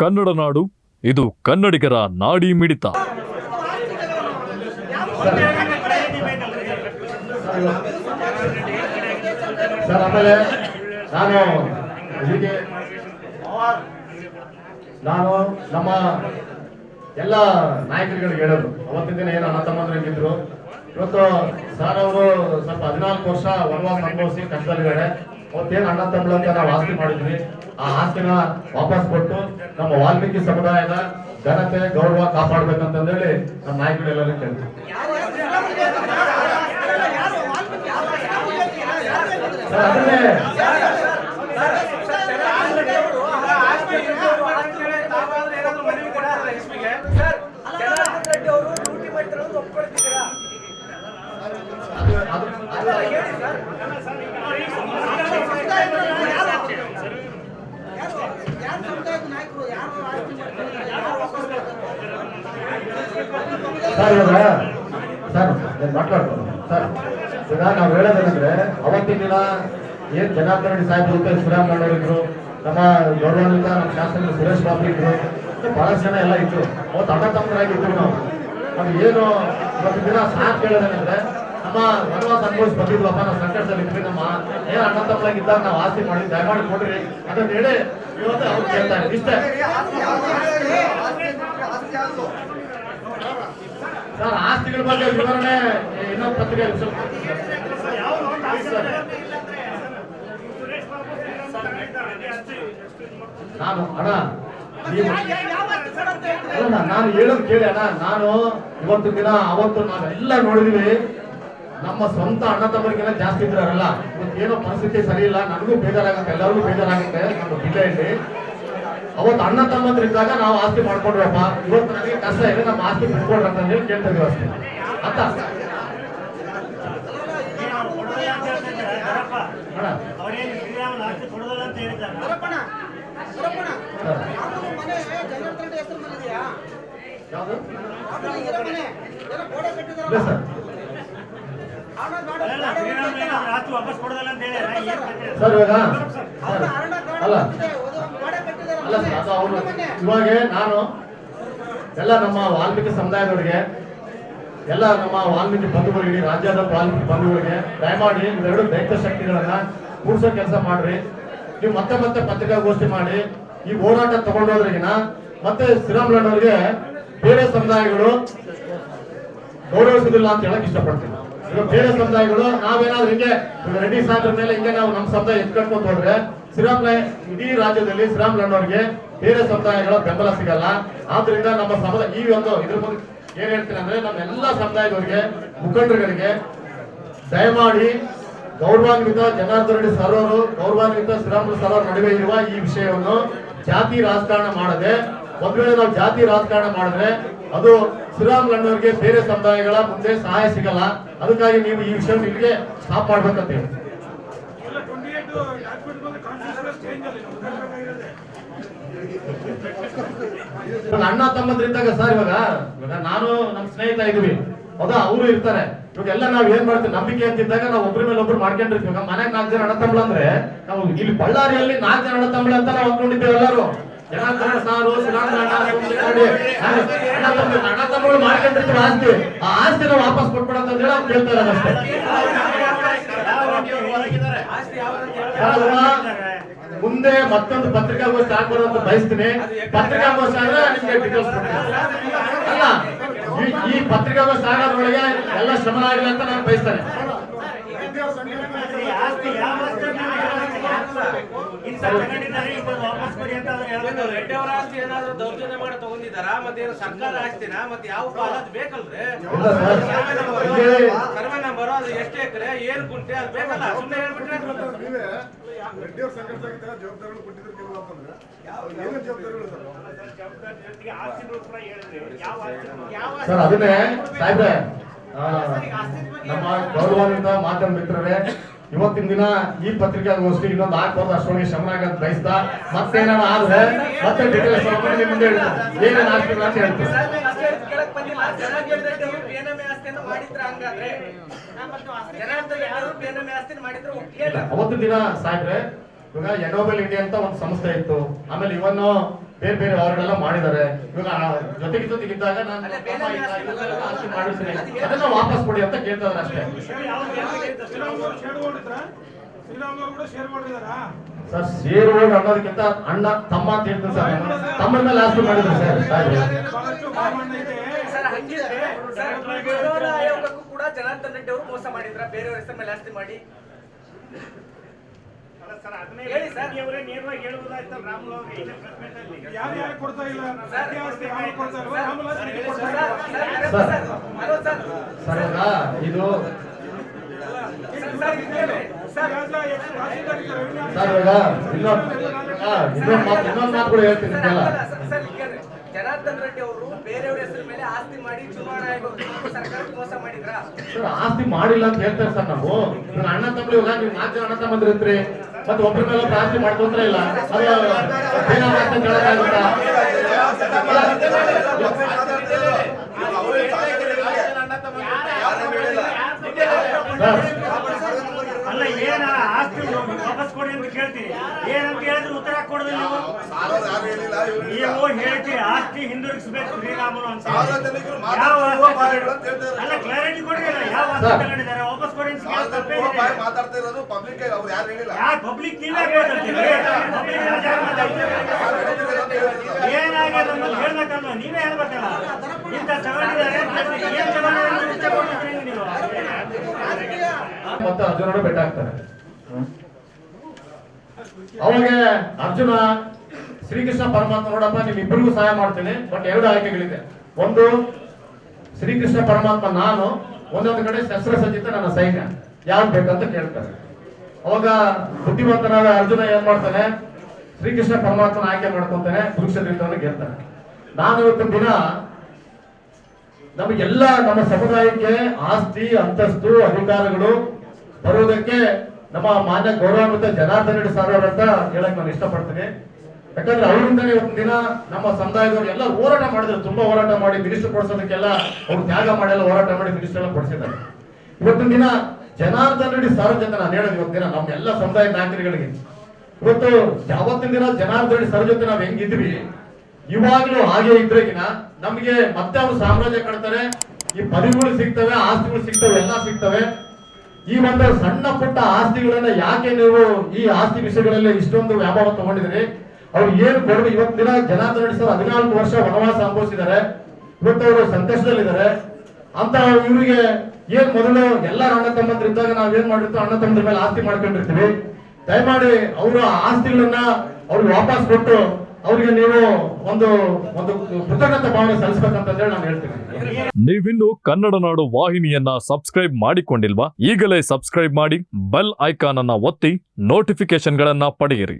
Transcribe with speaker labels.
Speaker 1: ಕನ್ನಡ ನಾಡು, ಇದು ಕನ್ನಡಿಗರ ನಾಡಿ ಮಿಡಿತ.
Speaker 2: ನಾನು ನಮ್ಮ ಎಲ್ಲ ನಾಯಕರುಗಳಿಗೆ ಹೇಳೋದು. ಅವತ್ತಿನ ದಿನ ಏನು ಅಣ್ಣ ತಮ್ಮಂದ್ರಂಗಿದ್ರು ಇವತ್ತು ಸರ್ ಅವರು ಸ್ವಲ್ಪ ಹದಿನಾಲ್ಕು ವರ್ಷ ವನವಾಸ ಅನುಭವಿಸಿ ಕಷ್ಟದಲ್ಲಿದ್ದಾರೆ. ಅವತ್ತೇನು ಅಣ್ಣ ತಮ್ಮಳು ಅಂತ ನಾವು ಆಸ್ತಿ ಮಾಡಿದ್ವಿ. ಆ ಆಸ್ತಿನ ವಾಪಸ್ ಕೊಟ್ಟು ನಮ್ಮ ವಾಲ್ಮೀಕಿ ಸಮುದಾಯದ ಘನತೆ, ಗೌರವ ಕಾಪಾಡ್ಬೇಕಂತಂದೇಳಿ ನಮ್ಮ ನಾಯಕರೆಲ್ಲರೂ ಕೇಳ್ತೀವಿ. ಸರ್, ಅದನ್ನೇ ಅದು ಅದು ಅದು ಸರ್ ಇವಾಗ ಸರ್ ನಾನು ಮಾತಾಡ್ತೀನಿ ಸರ್, ಈಗ ನಾವು ಹೇಳೋದೇನಂದ್ರೆ, ಅವತ್ತಿನ ದಿನ ಏನ್ ಜನಾರ್ದನ ರೆಡ್ಡಿ ಸಾಹೇಬ್ ಇರುತ್ತೆ ಶ್ರೀರಾಮ್ ಇದ್ರು, ನಮ್ಮ ಗೌರವಾನ್ವಿತ ನಮ್ಮ ಶಾಸಕರು ಸುರೇಶ್ ಬಾಬು ಇದ್ರು ಬಹಳಷ್ಟು ಜನ ಎಲ್ಲ ಇದ್ರು. ಅವತ್ತು ಅಣ್ಣ ತಮ್ಮರಾಗಿದ್ರು ನಾವು. ಅದು ಏನು ಇವತ್ತಿನ ದಿನ ಸಾಥ್ ಕೇಳೋದೇನಂದ್ರೆ ನಮ್ಮ ವನವಾಸ ಅನುಭವಿಸಿ ಬಂದಿದ್ವಪ್ಪ, ನಾವು ಸಂಕಟದಲ್ಲಿ ಇದ್ವಿ. ನಮ್ಮ ಏನ್ ಅಣ್ಣ ತಮ್ಮರಾಗಿ ನಾವು ಆಸ್ತಿ ಮಾಡಿ, ದಯಮಾಡಿ ಕೊಡ್ರಿ. ಅದನ್ನ ಹೇಳಿ ಇವತ್ತು ಅವ್ರು ಕೇಳ್ತಾರೆ ಇಷ್ಟೇ. ಸರ್ ಆಸ್ತಿಗಳ ಬಗ್ಗೆ ವಿವರಣೆ ಇನ್ನೊಂದು ಪತ್ರಿಕೆ ನಾನು ಅಣ್ಣ ಅಲ್ಲ ನಾನು ಹೇಳೋದು ಕೇಳಿ ಅಣ್ಣ. ನಾನು ಇವತ್ತು ದಿನ ಅವತ್ತು ನಾವೆಲ್ಲ ನೋಡಿದ್ವಿ. ನಮ್ಮ ಸ್ವಂತ ಅಣ್ಣ ತಮ್ಮರಿಗೆಲ್ಲ ಜಾಸ್ತಿ ಇದ್ರಲ್ಲ ಇವತ್ತು ಏನೋ ಪರಿಸ್ಥಿತಿ ಸರಿ ಇಲ್ಲ. ನನಗೂ ಬೇಜಾರಾಗುತ್ತೆ ಎಲ್ಲರಿಗೂ ಬೇಜಾರಾಗುತ್ತೆ. ನಮ್ಮ ಜಿಲ್ಲೆಯಲ್ಲಿ ಅವತ್ತು ಅಣ್ಣ ತಮ್ಮಂದ್ರಿದ್ದಾಗ ನಾವು ಆಸ್ತಿ ಮಾಡ್ಕೊಂಡ್ರಪ್ಪ. ಇವತ್ತು ನನಗೆ ಕಷ್ಟ ಇದೆ ನಮ್ಮ ಆಸ್ತಿ ಬಿಟ್ಕೊಡ್ರಿ ಅಂತ ಹೇಳಿ ಕೇಳ್ತಾ ಇದೀವಿ ಅಷ್ಟೇ ಅಂತ ಸರ್. ಇವಾಗ ಅಲ್ಲ
Speaker 3: ಇದೆ, ಒಂದು ಗೋಡೆ ಕಟ್ಟಿದಾರಲ್ಲ
Speaker 2: ಇವಾಗ ನಾನು ಎಲ್ಲ ನಮ್ಮ ವಾಲ್ಮೀಕಿ ಸಮುದಾಯದವರಿಗೆ, ಎಲ್ಲ ನಮ್ಮ ವಾಲ್ಮೀಕಿ ಬಂಧುಗಳಿಗೆ ರಾಜ್ಯದ ವಾಲ್ಮೀಕಿ ಬಂಧುಗಳಿಗೆ ದಯಮಾಡಿ ಇವೆರಡು ದೈತ್ಯ ಶಕ್ತಿಗಳನ್ನ ಕೂಡಿಸೋ ಕೆಲಸ ಮಾಡ್ರಿ. ನೀವು ಮತ್ತೆ ಮತ್ತೆ ಪತ್ರಿಕಾಗೋಷ್ಠಿ ಮಾಡಿ, ಈ ಹೋರಾಟ ತಗೊಂಡೋದ್ರಿಗಿನ ಮತ್ತೆ ಶ್ರೀರಾಮ್ ಅವರಿಗೆ ಬೇರೆ ಸಮುದಾಯಗಳು ಗೌರವಿಸುದಿಲ್ಲ ಅಂತ ಹೇಳಕ್ ಇಷ್ಟಪಡ್ತೀನಿ. ಬೇರೆ ಸಮುದಾಯಗಳು, ನಾವೇನಾದ್ರೂ ಹಿಂಗೆ ರೆಡ್ಡಿ ಸಾಹೇಬ್ರ ಮೇಲೆ ಹಿಂಗೆ ನಾವು ನಮ್ಮ ಸಮುದಾಯ ಎತ್ಕೊಂಡ್ ಹೋದ್ರೆ ಶ್ರೀರಾಮ್ಲ ಇಡೀ ರಾಜ್ಯದಲ್ಲಿ ಶ್ರೀರಾಮ್ಲಣ್ಣವ್ರಿಗೆ ಬೇರೆ ಸಮುದಾಯಗಳ ಬೆಂಬಲ ಸಿಗಲ್ಲ. ಆದ್ರಿಂದ ನಮ್ಮ ಸಮುದಾಯ, ಈ ಒಂದು ಇದ್ರ ಬಗ್ಗೆ ಏನ್ ಹೇಳ್ತೀನಿ ಅಂದ್ರೆ ನಮ್ಮ ಎಲ್ಲಾ ಸಮುದಾಯದವರಿಗೆ, ಮುಖಂಡರುಗಳಿಗೆ ದಯಮಾಡಿ ಗೌರವಾನ್ವಿತ ಜನಾರ್ದನ್ ರೆಡ್ಡಿ ಸರ್ ಅವರು, ಗೌರವಾನ್ವಿತ ಶ್ರೀರಾಮುಲು ಸರ್ ಅವರ ನಡುವೆ ಇರುವ ಈ ವಿಷಯವನ್ನು ಜಾತಿ ರಾಜಕಾರಣ ಮಾಡದೆ, ಒಂದ್ ವೇಳೆ ನಾವು ಜಾತಿ ರಾಜಕಾರಣ ಮಾಡಿದ್ರೆ ಅದು ಶ್ರೀರಾಮುಲಣ್ಣವರಿಗೆ ಬೇರೆ ಸಮುದಾಯಗಳ ಮುಂದೆ ಸಹಾಯ ಸಿಗಲ್ಲ. ಅದಕ್ಕಾಗಿ ನೀವು ಈ ವಿಷಯ ಇಲ್ಲಿಗೆ ಸ್ಟಾಪ್ ಮಾಡ್ಬೇಕಂತ ಹೇಳಿ. ಅಣ್ಣ ತಮ್ಮದ್ರಿದ್ದಾಗ ಸರ್ ಇವಾಗ ಇವಾಗ ನಾನು ನಮ್ಮ ಸ್ನೇಹಿತ ಇದೀವಿ ಹೌದಾ? ಅವರು ಇರ್ತಾರೆ. ಇವಾಗ ಎಲ್ಲ ನಾವ್ ಏನ್ ಮಾಡ್ತೀವಿ? ನಂಬಿಕೆ ಅಂತಿದ್ದಾಗ ನಾವು ಒಬ್ರ ಮೇಲೆ ಒಬ್ರು ಮಾಡ್ಕೊಂಡಿರ್ತೀವಿ. ಮನೆಗ್ ನಾಲ್ಕು ಜನ ಅಣ್ಣ ತಮ್ಮಳು ಅಂದ್ರೆ ನಾವು ಇಲ್ಲಿ ಬಳ್ಳಾರಿಯಲ್ಲಿ ನಾಲ್ಕು ಜನ ಅಣ್ಣ ತಮ್ಮಳ ಅಂತ ನಾವು ಅನ್ಕೊಂಡಿದ್ದೇವೆ ಎಲ್ಲರೂ. ಸಾರು ಅಣ್ಣ ಆಸ್ತಿ ಆ ಆಸ್ತಿನ ವಾಪಸ್ ಕೊಟ್ಬಿಡ ಅಷ್ಟೇ? ಮುಂದೆ ಮತ್ತೊಂದು ಪತ್ರಿಕಾಗೋಷ್ಠಿ ಅಂತ ಬಯಸ್ತೀನಿ ಪತ್ರಿಕಾಗೋಷ್ಠಿ ಆದ್ರೆ ನಿಮ್ಗೆ ಡೀಟೇಲ್ಸ್ ಅಲ್ಲ ಈ- ಪತ್ರಿಕಾಗೋಷ್ಠಿ ಆಗೋದ್ರೊಳಗೆ ಎಲ್ಲ ಶ್ರಮ ಆಗಲಿ ಅಂತ ನಾನು ಬಯಸ್ತೇನೆ
Speaker 4: ಈ ಆಸ್ತಿ ಯಾವ ಆಸ್ತಿ ಅಂತ ಇಂಥ ತಗೊಂಡಿದ್ದಾರೆ ಇಂಥದ್ದು ವಾಪಸ್ ಕೊಡಿ ಅಂತ ಅವ್ರು ಹೇಳ್ಬೇಕು.
Speaker 5: ರೆಡ್ಡಿ ಅವರ ಆಸ್ತಿ ಏನಾದ್ರು ದೌರ್ಜನ್ಯ ಮಾಡಿ ತಗೊಂಡಿದಾರ ಮತ್ತೆ ಏನು ಸರ್ಕಾರ ಆಸ್ತಿನ? ಮತ್ತೆ ಯಾವ ಬೇಕಲ್ರಿ?
Speaker 2: ಇಲ್ಲ ಸರ್. ಇಲ್ಲಿ-
Speaker 5: ಸರ್ವೆ ನಂಬರ್ ಅದು ಎಷ್ಟು ಎಕರೆ ಏನ್ ಗುಂಟೆ ಅದು ಬೇಕಲ್ಲ? ಸುಮ್ಮನೆ ಹೇಳ್ಬಿಟ್ರೆ
Speaker 6: ನೀವೇ ರೆಡ್ಡಿಯವ್ರ ಸಂಘಟನೆಗಿದ್ದಾಗ ಜವಾಬ್ದಾರಿಗಳು ಕೊಟ್ಟಿದ್ರು ಕೆಲವು ಅಂತಂದ್ರೆ ಏನೇನು ಜವಾಬ್ದಾರಿಗಳು ಸರ್?
Speaker 4: ಜವಾಬ್ದಾರಿ ಜೊತೆಗೆ ಆಸ್ತಿಗಳು ಕೂಡ ಹೇಳಿದ್ರೆ ಯಾವ ಆಸ್ತಿ ಯಾವ
Speaker 2: ಸರ್ ಅದನ್ನೇ ಸಾಹೇಬ್ರೆ ನಮ್ಮ ಗೌರವಾನ್ವಿತ ಮಾಧ್ಯಮ ಮಿತ್ರರೇ ಇವತ್ತಿನ ದಿನ ಈ ಪತ್ರಿಕಾಗೋಷ್ಠಿ ಇನ್ನೊಂದು ಆಗ್ಬಾರ್ದು ಅಷ್ಟೊಳಗೆ ಶ್ರಮ ಆಗಂತ ಬಯಸ್ತಾ ಮತ್ತೇನಾರ ಆದ್ರೆ ಮತ್ತೆ ಡಿಟೇಲ್ಸ್ ಹೇಳ್ತೀನಿ. ಏನೇನು ಆಗ್ತಿಲ್ಲ ಅಂತ ಹೇಳ್ತೀನಿ. ಅವತ್ತು ದಿನ ಸಾಹೇಬ್ರೆ ಇವಾಗ ಎನೋಬಲ್ ಇಂಡಿಯಾ ಅಂತ ಒಂದು ಸಂಸ್ಥೆ ಇತ್ತು. ಆಮೇಲೆ ಇವನ್ನು ಬೇರೆ ಬೇರೆ ಅವರೆಲ್ಲ ಮಾಡಿದ್ದಾರೆ. ಇವಾಗ ಜೊತೆಗೆ ಜೊತೆಗಿದ್ದಾಗ ನಾನು ಮಾಡಿಸ್ತೀನಿ ಅದನ್ನ ವಾಪಸ್ ಕೊಡಿ ಅಂತ ಕೇಳ್ತಾರೆ ಅಷ್ಟೇ.
Speaker 6: ಸರ್
Speaker 2: ಸರ್ ಸೇರುವುದು ಅನ್ನೋದಕ್ಕಿಂತ ಅಣ್ಣ ತಮ್ಮ ಅಂತ ಹೇಳ್ತೀನಿ ಸರ್. ತಮ್ಮನ್ನ ತಮ್ಮನ ಮೇಲೆ ಆಸ್ತಿ ಮಾಡಿದ್ರು ಸರ್.
Speaker 5: ಕೂಡ ಜನಾರ್ದನ್ ರೆಡ್ಡಿ ಅವರು ಮೋಸ ಮಾಡಿದ್ರ ಬೇರೆಯವ್ರ ಹೆಸರು ಮೇಲೆ ಆಸ್ತಿ ಮಾಡಿ.
Speaker 6: ಯಾರು ಯಾರು ಕೊಡ್ತಾ ಇಲ್ಲ
Speaker 2: ಇದು
Speaker 5: ಸರ್,
Speaker 2: ಇನ್ನೊಂದು ಮಾತು ಇನ್ನೊಂದು ಮಾತು ಕೂಡ ಹೇಳ್ತೀನಿ
Speaker 5: ಜನಾರ್ದನ್ ರೆಡ್ಡಿ ಅವರು ಬೇರೆಯವ್ರ ಹೆಸರು ಮೇಲೆ ಆಸ್ತಿ ಮಾಡಿ ಚುನಾವಣೆ ಸರ್ಕಾರಕ್ಕೆ ಮೋಸ ಮಾಡಿದ್ರಾ?
Speaker 2: ಸರ್ ಆಸ್ತಿ ಮಾಡಿಲ್ಲ ಅಂತ ಹೇಳ್ತಾರೆ ಸರ್ ನಾವು. ನನ್ನ ಅಣ್ಣ ತಮ್ಮಳು ಇವಾಗ ನೀವು ನಾಲ್ಕು ಜನ ಅಣ್ಣ ತಮ್ಮಂದ್ರೆ ಇರ್ತೀರಿ ಮತ್ತೆ ಒಬ್ಬರ ಮೇಲೆ ಒಬ್ರು ಆಸ್ತಿ ಮಾಡ್ಕೊಂತ ಇಲ್ಲ. ಅದು ಏನಾಗುತ್ತೆ ಅಂತ ಹೇಳಕ್ಕಾಗುತ್ತಾ? ಸರ್
Speaker 4: ಅಲ್ಲ ಏನ ಆಸ್ತಿ ವಾಪಸ್ ಕೊಡಿ ಅಂತ ಕೇಳ್ತೀನಿ ಏನಂತ ಹೇಳಿದ್ರೆ ಉತ್ತರ ಕೊಡೋದಿಲ್ಲ ನೀವು ನೀವು ಹೇಳ್ತೀರಿ ಆಸ್ತಿ ಹಿಂದಿರುಗಿಸಬೇಕು ಶ್ರೀರಾಮನು ಅಂತ ಅಲ್ಲ ಕ್ಲಾರಿಟಿ ಕೊಡಿ ಅಲ್ಲ ಯಾವ ಆಸ್ತಿ ತಗೊಂಡಿದ್ದಾರೆ ವಾಪಸ್ ಕೊಡಿ ಅಂತ?
Speaker 6: ಮಾತಾಡ್ತಾ ಇರೋದು ಪಬ್ಲಿಕ್ ಅವ್ರು ಯಾರು ಹೇಳಿಲ್ಲ.
Speaker 4: ಯಾರ್ ಪಬ್ಲಿಕ್ ನೀವೇ ಪಬ್ಲಿಕ್ ಏನಾಗಿದೆ ಅನ್ನೋದು ಹೇಳ್ಬೇಕಲ್ವ? ನೀವೇ ಹೇಳ್ಬೇಕಲ್ಲ. ಇಂಥ ತಗೊಂಡಿದ್ದಾರೆ ಅಂತ ಏನ್ ತಗೊಂಡಿದ್ದಾರೆ ಅಂತ ನೀವು?
Speaker 2: ಮತ್ತೆ ಬೆಟ್ಟ ಅವಾಗ ಅರ್ಜುನ ಶ್ರೀಕೃಷ್ಣ ಪರಮಾತ್ಮ, ನೋಡಪ್ಪ, ನಿಮ್ಮಿಬ್ಬರಿಗೂ ಸಹಾಯ ಮಾಡ್ತೇನೆ ಬಟ್ ಎರಡು ಆಯ್ಕೆಗಳಿದೆ. ಒಂದು, ಶ್ರೀಕೃಷ್ಣ ಪರಮಾತ್ಮ ನಾನು, ಒಂದೊಂದು ಕಡೆ ಶಸ್ತ್ರಸಜ್ಜಿತ ನನ್ನ ಸೈನ್ಯ. ಯಾವ್ದು ಬೇಕಂತ ಕೇಳ್ತಾರೆ. ಅವಾಗ ಬುದ್ಧಿವಂತನಾದ ಅರ್ಜುನ ಏನ್ ಮಾಡ್ತಾನೆ? ಶ್ರೀಕೃಷ್ಣ ಪರಮಾತ್ಮನ ಆಯ್ಕೆ ಮಾಡ್ಕೊಂತಾನೆ ಕುರುಕ್ಷೇತ್ರವನ್ನು ಗೆಲ್ತಾನೆ. ನಾನು ಇವತ್ತು ದಿನ ನಮಗೆಲ್ಲ ನಮ್ಮ ಸಮುದಾಯಕ್ಕೆ ಆಸ್ತಿ, ಅಂತಸ್ತು, ಅಧಿಕಾರಗಳು ಬರುವುದಕ್ಕೆ ನಮ್ಮ ಮಾನ್ಯ ಗೌರವಾನ್ವಿತ ಜನಾರ್ದನ ರೆಡ್ಡಿ ಸರ್ ಅವರಂತ ಹೇಳಕ್ ನಾನು ಇಷ್ಟಪಡ್ತೀನಿ. ಯಾಕಂದ್ರೆ ಅವರಿಂದಲೇ ಒಂದು ದಿನ ನಮ್ಮ ಸಮುದಾಯದವರು ಎಲ್ಲ ಹೋರಾಟ ಮಾಡಿದ್ರು. ತುಂಬಾ ಹೋರಾಟ ಮಾಡಿ ಮಿನಿಸ್ಟರ್ ಕೊಡಿಸೋದಕ್ಕೆಲ್ಲ ಅವ್ರು ತ್ಯಾಗ ಎಲ್ಲ ಹೋರಾಟ ಮಾಡಿ ಮಿನಿಸ್ಟರ್ ಎಲ್ಲ ಕೊಡಿಸಿದ್ದಾರೆ. ಇವತ್ತಿನ ದಿನ ಜನಾರ್ದನ್ ರೆಡ್ಡಿ ಸಾರ್ವಜನಿಕ ನಾನು ಹೇಳೋದು ಇವತ್ತಿನ ದಿನ ನಮ್ಮ ಎಲ್ಲ ಸಮುದಾಯ ನಾಯಕರುಗಳಿಗೆ. ಇವತ್ತು ಯಾವತ್ತಿನ ದಿನ ಜನಾರ್ದನ್ ರೆಡ್ಡಿ ನಾವು ಹೆಂಗಿದ್ವಿ ಇವಾಗ್ಲೂ ಹಾಗೆ ಇದ್ರೆಗಿನ ನಮ್ಗೆ ಮತ್ತೆ ಅವ್ರು ಸಾಮ್ರಾಜ್ಯ ಕಾಣ್ತಾರೆ ಈ ಪದವಿಗಳು ಸಿಗ್ತವೆ, ಆಸ್ತಿಗಳು ಸಿಗ್ತವೆ, ಎಲ್ಲ ಸಿಗ್ತವೆ. ಈ ಒಂದು ಸಣ್ಣ ಪುಟ್ಟ ಆಸ್ತಿಗಳನ್ನ ಯಾಕೆ ನೀವು ಈ ಆಸ್ತಿ ವಿಷಯಗಳಲ್ಲಿ ಇಷ್ಟೊಂದು ವ್ಯಾಪಾರ ತಗೊಂಡಿದ್ರಿ ಅವ್ರು ಏನ್ ಕೊಡಬೇಕು ಇವತ್ತಿನ ದಿನ ಜನಾರ್ದನ್ ಹದಿನಾಲ್ಕು ವರ್ಷ ವನವಾಸ ಅನುಭವಿಸಿದ್ದಾರೆ ಇವತ್ತು ಅವರು ಸಂಕಷ್ಟದಲ್ಲಿದ್ದಾರೆ. ಅಂತ ಇವರಿಗೆ ಏನ್ ಮೊದಲು ಎಲ್ಲರ ಅಣ್ಣ ತಮ್ಮಂದ್ರ ಇದ್ದಾಗ ನಾವ್ ಏನ್ ಮಾಡಿರ್ತೀವಿ ಅಣ್ಣ ತಮ್ಮದ್ರ ಮೇಲೆ ಆಸ್ತಿ ಮಾಡ್ಕೊಂಡಿರ್ತೀವಿ. ದಯಮಾಡಿ ಅವರ ಆಸ್ತಿಗಳನ್ನ ಅವ್ರಿಗೆ ವಾಪಸ್ ಕೊಟ್ಟು ಅವರಿಗೆ ನೀವು ಒಂದು ಒಂದು ಕೃತಜ್ಞತೆ ಭಾವನೆ ಸಲ್ಲಿಸ್ಬೇಕಂತ ಹೇಳಿ ನಾನು ಹೇಳ್ತೀನಿ.
Speaker 1: ನೀವಿನ್ನು ಕನ್ನಡ ನಾಡು ವಾಹಿನಿಯನ್ನ ಸಬ್ಸ್ಕ್ರೈಬ್ ಮಾಡಿಕೊಂಡಿಲ್ವಾ? ಈಗಲೇ ಸಬ್ಸ್ಕ್ರೈಬ್ ಮಾಡಿ, ಬೆಲ್ ಐಕಾನ್ ಅನ್ನ ಒತ್ತಿ ನೋಟಿಫಿಕೇಶನ್ಗಳನ್ನ ಪಡೆಯಿರಿ.